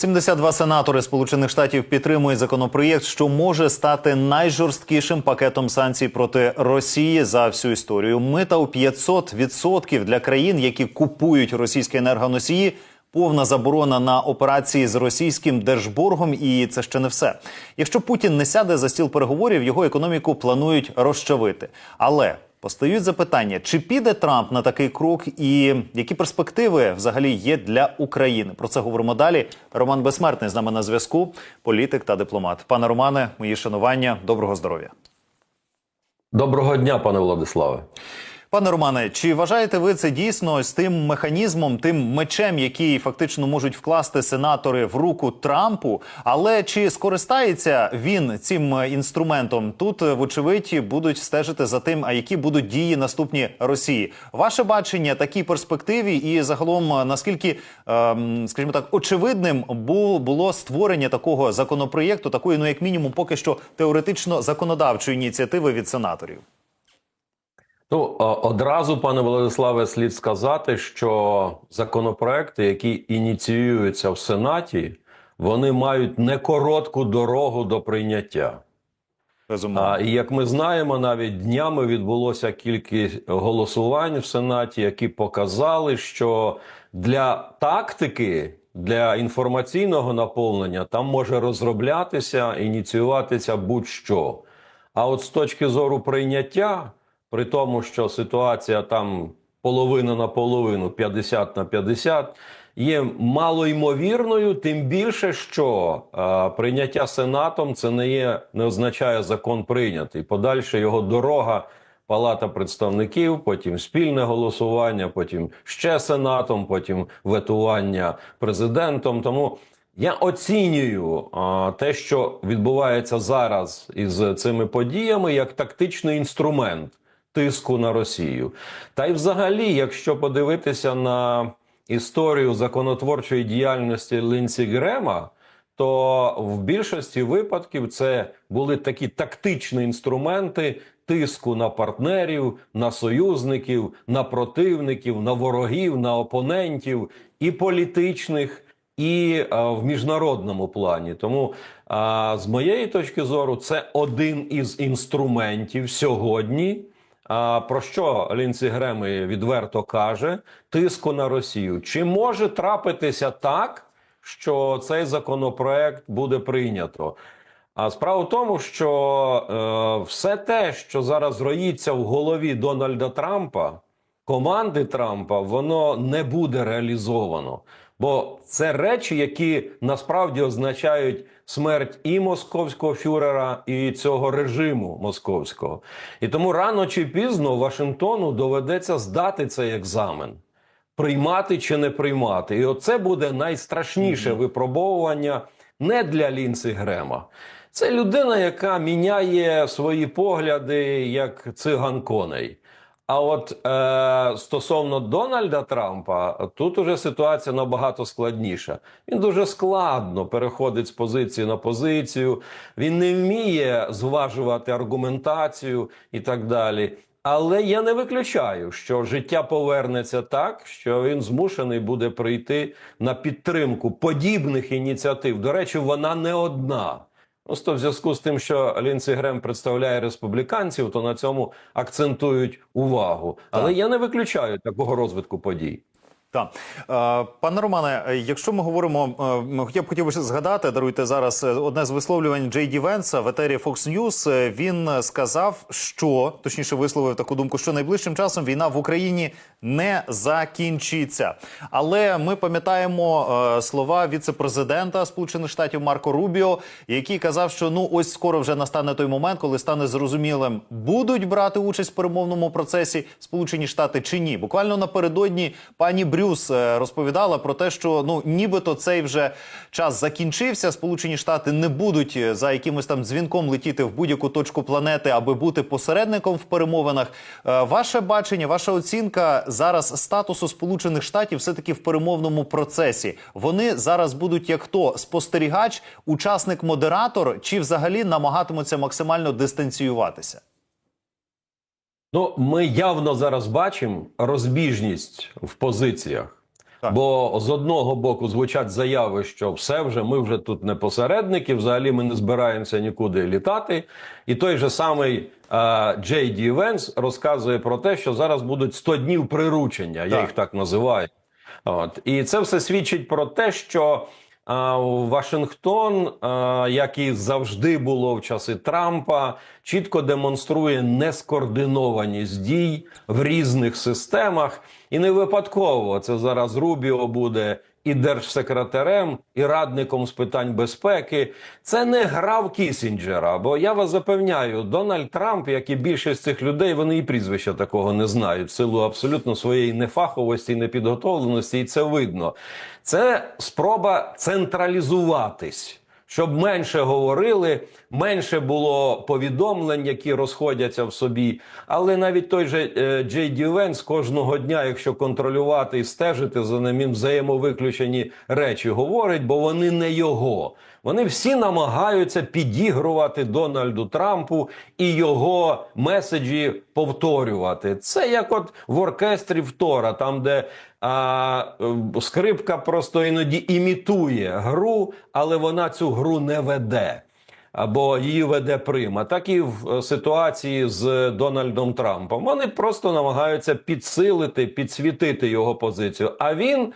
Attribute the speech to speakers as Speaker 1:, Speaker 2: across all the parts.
Speaker 1: 72 сенатори Сполучених Штатів підтримують законопроєкт, що може стати найжорсткішим пакетом санкцій проти Росії за всю історію. Мита у 500% для країн, які купують російські енергоносії. Повна заборона на операції з російським держборгом, і це ще не все. Якщо Путін не сяде за стіл переговорів, його економіку планують розчавити. Але постають запитання: чи піде Трамп на такий крок, і які перспективи взагалі є для України? Про це говоримо далі. Роман Безсмертний з нами на зв'язку, політик та дипломат. Пане Романе, мої шанування, доброго здоров'я.
Speaker 2: Доброго дня, пане Владиславе.
Speaker 1: Пане Романе, чи вважаєте ви це дійсно з тим механізмом, тим мечем, який фактично можуть вкласти сенатори в руку Трампу? Але чи скористається він цим інструментом? Тут, вочевидь, будуть стежити за тим, а які будуть дії наступні Росії? Ваше бачення такій перспективі, і загалом наскільки, ем, скажімо так, очевидним було створення такого законопроєкту, такої, ну як мінімум, поки що теоретично законодавчої ініціативи від сенаторів?
Speaker 2: Ну одразу, пане Владиславе, слід сказати, що законопроекти, які ініціюються в Сенаті, вони мають не коротку дорогу до прийняття.
Speaker 1: Безумовно.
Speaker 2: А, і як ми знаємо, навіть днями відбулося кількість голосувань в Сенаті, які показали, що для тактики, для інформаційного наповнення там може розроблятися, ініціюватися будь-що. А от з точки зору прийняття, при тому, що ситуація там половина на половину, 50 на 50, є малоймовірною, тим більше, що е, прийняття Сенатом це не є, не означає закон прийнятий. Подальше його дорога. Палата представників, потім спільне голосування, потім ще сенатом, потім ветування президентом. Тому я оцінюю а, те, що відбувається зараз із цими подіями, як тактичний інструмент тиску на Росію. Та й взагалі, якщо подивитися на історію законотворчої діяльності Лінсі Грема, то в більшості випадків це були такі тактичні інструменти тиску на партнерів, на союзників, на противників, на ворогів, на опонентів і політичних. І а, в міжнародному плані, тому а, з моєї точки зору, це один із інструментів сьогодні. Про що Лінсі Грем і відверто каже: тиску на Росію. Чи може трапитися так, що цей законопроект буде прийнято? А справа в тому, що е, все те, що зараз роїться в голові Дональда Трампа, команди Трампа, воно не буде реалізовано. Бо це речі, які насправді означають смерть і московського фюрера, і цього режиму московського. І тому рано чи пізно Вашингтону доведеться здати цей екзамен. Приймати чи не приймати, і оце буде найстрашніше випробовування не для Лінси Грема. Це людина, яка міняє свої погляди як циган коней. А от е, стосовно Дональда Трампа, тут уже ситуація набагато складніша. Він дуже складно переходить з позиції на позицію, він не вміє зважувати аргументацію і так далі. Але я не виключаю, що життя повернеться так, що він змушений буде прийти на підтримку подібних ініціатив. До речі, вона не одна. Просто в зв'язку з тим, що Лінсі Грем представляє республіканців, то на цьому акцентують увагу. Але
Speaker 1: Так.
Speaker 2: я не виключаю такого розвитку подій.
Speaker 1: Так, Е, пане Романе, е, якщо ми говоримо, е, я б хотів згадати, даруйте зараз е, одне з висловлювань Джей Ді Венса в етері Fox News. Е, Він е, сказав, що точніше висловив таку думку, що найближчим часом війна в Україні не закінчиться. Але ми пам'ятаємо е, слова віце-президента Сполучених Штатів Марко Рубіо, який казав, що ну ось скоро вже настане той момент, коли стане зрозумілим, будуть брати участь в перемовному процесі Сполучені Штати чи ні. Буквально напередодні пані Брюс е, розповідала про те, що ну нібито цей вже час закінчився. Сполучені Штати не будуть е, за якимось там дзвінком летіти в будь-яку точку планети, аби бути посередником в перемовинах. Е, Ваше бачення, ваша оцінка зараз статусу Сполучених Штатів все таки в перемовному процесі. Вони зараз будуть як хто спостерігач, учасник, модератор, чи взагалі намагатимуться максимально дистанціюватися?
Speaker 2: Ну, ми явно зараз бачимо розбіжність в позиціях.
Speaker 1: Так.
Speaker 2: Бо з одного боку звучать заяви, що все вже ми вже тут не посередники, взагалі ми не збираємося нікуди літати. І той же самий е, Джей Ді Венс розказує про те, що зараз будуть 100 днів приручення. Я їх так називаю. От і це все свідчить про те, що Вашингтон, як і завжди було в часи Трампа, чітко демонструє нескоординованість дій в різних системах, і не випадково це зараз Рубіо буде і держсекретарем, і радником з питань безпеки. Це не грав Кісінджера. Бо я вас запевняю, Дональд Трамп, як і більшість цих людей, вони і прізвища такого не знають в силу абсолютно своєї нефаховості і непідготовленості, і це видно. Це спроба централізуватись. Щоб менше говорили, менше було повідомлень, які розходяться в собі. Але навіть той же е, Джей Ді Венс кожного дня, якщо контролювати і стежити за ним, взаємовиключені речі говорить, бо вони не його. Вони всі намагаються підігрувати Дональду Трампу і його меседжі повторювати. Це як от в оркестрі Втора, там, де а, е, скрипка просто іноді імітує гру, але вона цю гру не веде. Або її веде прима, так і в е, ситуації з Дональдом Трампом. Вони просто намагаються підсилити, підсвітити його позицію. А він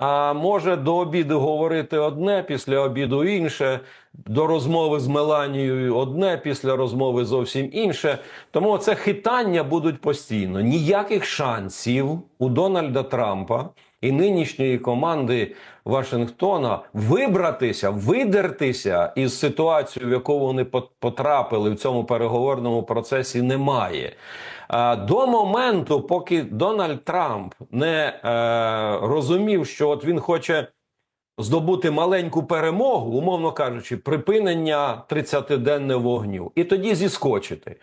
Speaker 2: а, може до обіду говорити одне, після обіду інше, до розмови з Меланією одне, після розмови зовсім інше. Тому це хитання будуть постійно. Ніяких шансів у Дональда Трампа і нинішньої команди Вашингтона вибратися, видертися із ситуацією, в яку вони потрапили в цьому переговорному процесі, немає. До моменту, поки Дональд Трамп не е, розумів, що от він хоче здобути маленьку перемогу, умовно кажучи, припинення 30-денне вогню, і тоді зіскочити.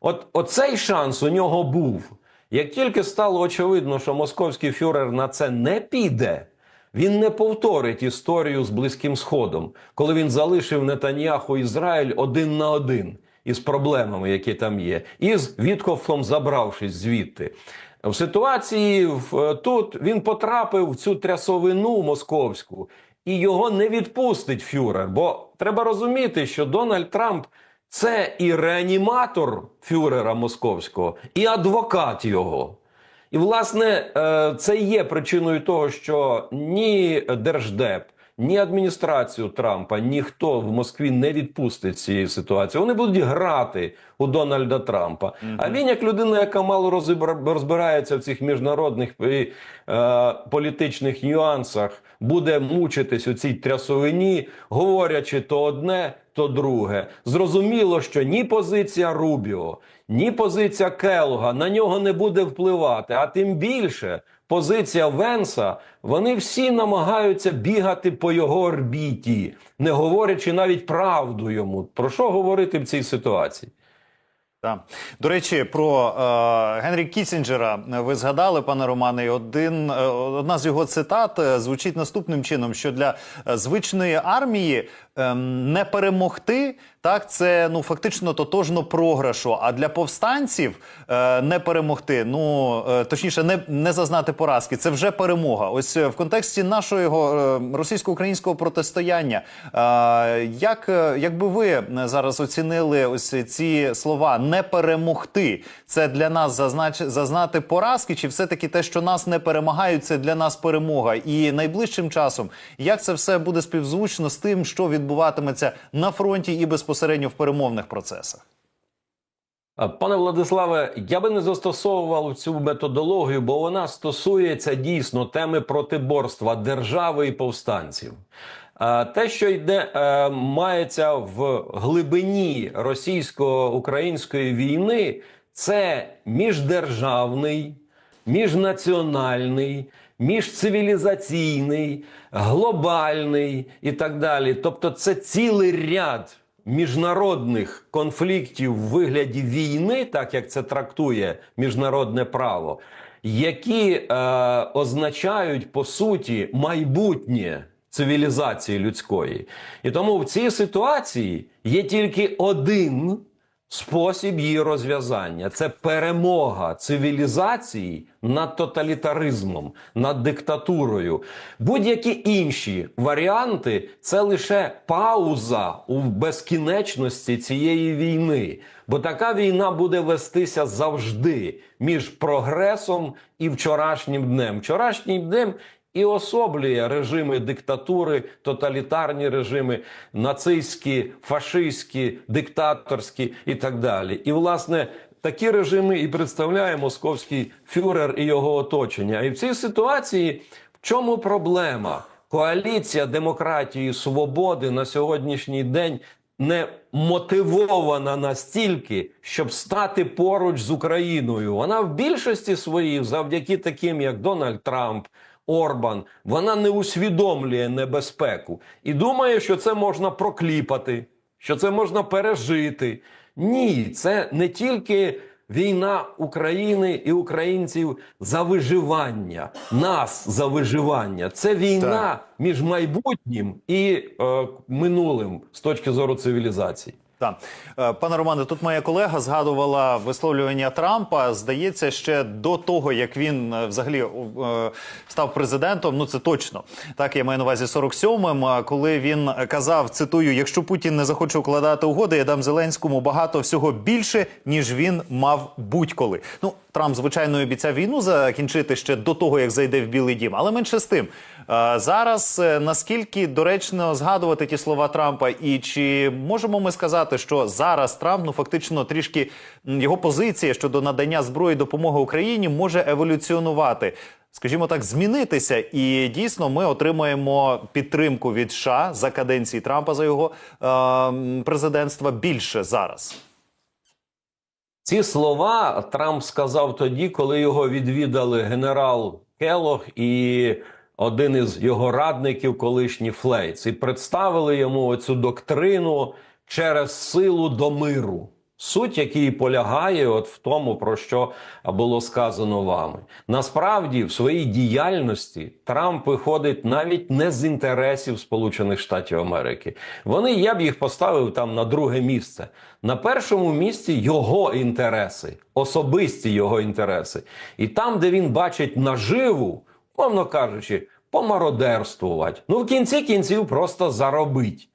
Speaker 2: От оцей шанс у нього був. Як тільки стало очевидно, що московський фюрер на це не піде, він не повторить історію з Близьким Сходом, коли він залишив Нетаньяху Ізраїль один на один із проблемами, які там є, і з Віткофом забравшись звідти. В ситуації в- тут він потрапив в цю трясовину московську, і його не відпустить фюрер. Бо треба розуміти, що Дональд Трамп це і реаніматор фюрера московського, і адвокат його. І, власне, е, це є причиною того, що ні Держдеп, ні адміністрацію Трампа, ніхто в Москві не відпустить цієї ситуації. Вони будуть грати у Дональда Трампа. А він, як людина, яка мало розбирається в цих міжнародних і, е, політичних нюансах, буде мучитись у цій трясовині, говорячи то одне, то друге. Зрозуміло, що ні позиція Рубіо, ні позиція Келога на нього не буде впливати, а тим більше позиція Венса, вони всі намагаються бігати по його орбіті, не говорячи навіть правду йому. Про що говорити в цій ситуації?
Speaker 1: Так. До речі, про е, Генрі Кісінджера ви згадали, пане Романе, і один, е, одна з його цитат е, звучить наступним чином: що для е, звичної армії е, не перемогти, так це ну фактично тотожно програшу. А для повстанців е, не перемогти, ну е, точніше, не, не зазнати поразки. Це вже перемога. Ось е, в контексті нашого е, російсько-українського протистояння. Е, як, е, як ви е, зараз оцінили ось ці слова не перемогти? Це для нас зазнач... зазнати поразки, чи все-таки те, що нас не перемагають, це для нас перемога? І найближчим часом як це все буде співзвучно з тим, що відбуватиметься на фронті і безпосередньо в перемовних процесах?
Speaker 2: Пане Владиславе, я би не застосовував цю методологію, бо вона стосується дійсно теми протиборства держави і повстанців. Те, що йде, е, мається в глибині російсько-української війни, це міждержавний, міжнаціональний, міжцивілізаційний, глобальний і так далі. Тобто, це цілий ряд міжнародних конфліктів в вигляді війни, так як це трактує міжнародне право, які е, означають по суті майбутнє цивілізації людської. І тому в цій ситуації є тільки один спосіб її розв'язання. Це перемога цивілізації над тоталітаризмом, над диктатурою. Будь-які інші варіанти це лише пауза у безкінечності цієї війни. Бо така війна буде вестися завжди між прогресом і вчорашнім днем. Вчорашнім днем і особлює режими диктатури, тоталітарні режими, нацистські, фашистські, диктаторські і так далі. І власне. Такі режими і представляє московський фюрер і його оточення. І в цій ситуації в чому проблема? Коаліція демократії і свободи на сьогоднішній день не мотивована настільки, щоб стати поруч з Україною. Вона в більшості своїй, завдяки таким як Дональд Трамп, Орбан, вона не усвідомлює небезпеку і думає, що це можна прокліпати, що це можна пережити. Ні, це не тільки війна України і українців за виживання, нас за виживання. Це війна
Speaker 1: Так.
Speaker 2: між майбутнім і е, минулим з точки зору цивілізації.
Speaker 1: Так. Е, Пане Романе, тут моя колега згадувала висловлювання Трампа. Здається, ще до того, як він е, взагалі е, став президентом. Ну це точно так. Я маю на увазі 47-м, е, коли він казав: цитую: якщо Путін не захоче укладати угоди, я дам Зеленському багато всього більше, ніж він мав будь-коли. Ну Трамп, звичайно, обіцяв війну закінчити ще до того, як зайде в Білий Дім, але менше з тим. Зараз е, наскільки доречно згадувати ті слова Трампа, і чи можемо ми сказати, що зараз Трамп ну фактично трішки його позиція щодо надання зброї допомоги Україні може еволюціонувати, скажімо так, змінитися, і дійсно ми отримаємо підтримку від США за каденції Трампа за його е, президентства більше зараз.
Speaker 2: Ці слова Трамп сказав тоді, коли його відвідали генерал Келох і один із його радників, колишній Флейц, і представили йому цю доктрину через силу до миру. Суть, який полягає, от в тому, про що було сказано вами. Насправді, в своїй діяльності Трамп виходить навіть не з інтересів Сполучених Штатів Америки. Вони я б їх поставив там на друге місце. На першому місці його інтереси, особисті його інтереси. І там, де він бачить наживу, мовно кажучи, помародерствувати. Ну, в кінці кінців просто заробить.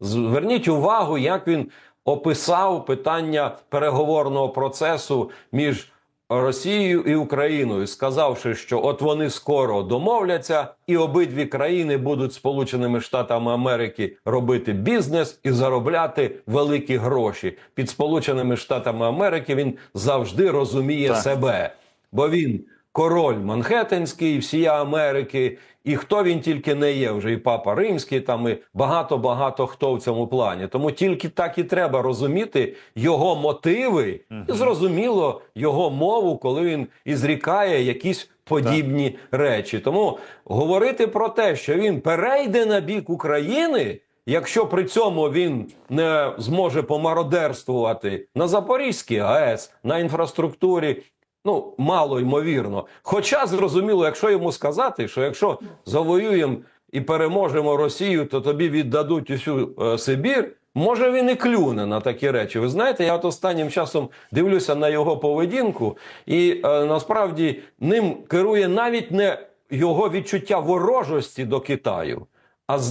Speaker 2: Зверніть увагу, як він описав питання переговорного процесу між Росією і Україною, сказавши, що от вони скоро домовляться, і обидві країни будуть Сполученими Штатами Америки робити бізнес і заробляти великі гроші. Під Сполученими Штатами Америки він завжди розуміє
Speaker 1: Так.
Speaker 2: себе, бо він король Манхеттенський, всія Америки, і хто він тільки не є, вже і папа римський, там і багато багато хто в цьому плані. Тому тільки так і треба розуміти його мотиви, і зрозуміло його мову, коли він ізрікає якісь подібні речі. Тому говорити про те, що він перейде на бік України. Якщо при цьому він не зможе помародерствувати на Запорізькій АЕС, на інфраструктурі, ну мало ймовірно. Хоча зрозуміло, якщо йому сказати, що якщо завоюємо і переможемо Росію, то тобі віддадуть усю е, Сибір. Може він і клюне на такі речі. Ви знаєте, я от останнім часом дивлюся на його поведінку, і е, насправді ним керує навіть не його відчуття ворожості до Китаю,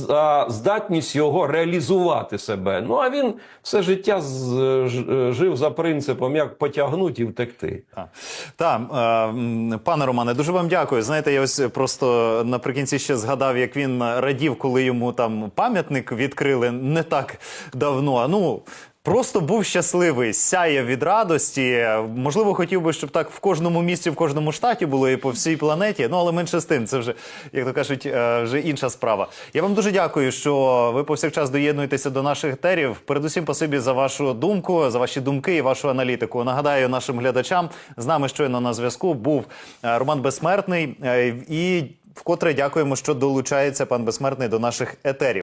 Speaker 2: а, здатність його реалізувати себе. Ну а він все життя жив за принципом, як потягнути і втекти.
Speaker 1: Так, Та, е, пане Романе, дуже вам дякую. Знаєте, я ось просто наприкінці ще згадав, як він радів, коли йому там пам'ятник відкрили не так давно. Ну. Просто був щасливий, сяє від радості. Можливо, хотів би, щоб так в кожному місці, в кожному штаті було і по всій планеті. Ну але менше з тим, це вже як то кажуть, е, вже інша справа. Я вам дуже дякую, що ви повсякчас доєднуєтеся до наших етерів. Передусім, спасибі за вашу думку, за ваші думки і вашу аналітику. Нагадаю нашим глядачам, з нами щойно на зв'язку був е, Роман Безсмертний. е, І вкотре дякуємо, що долучається пан Безсмертний до наших етерів.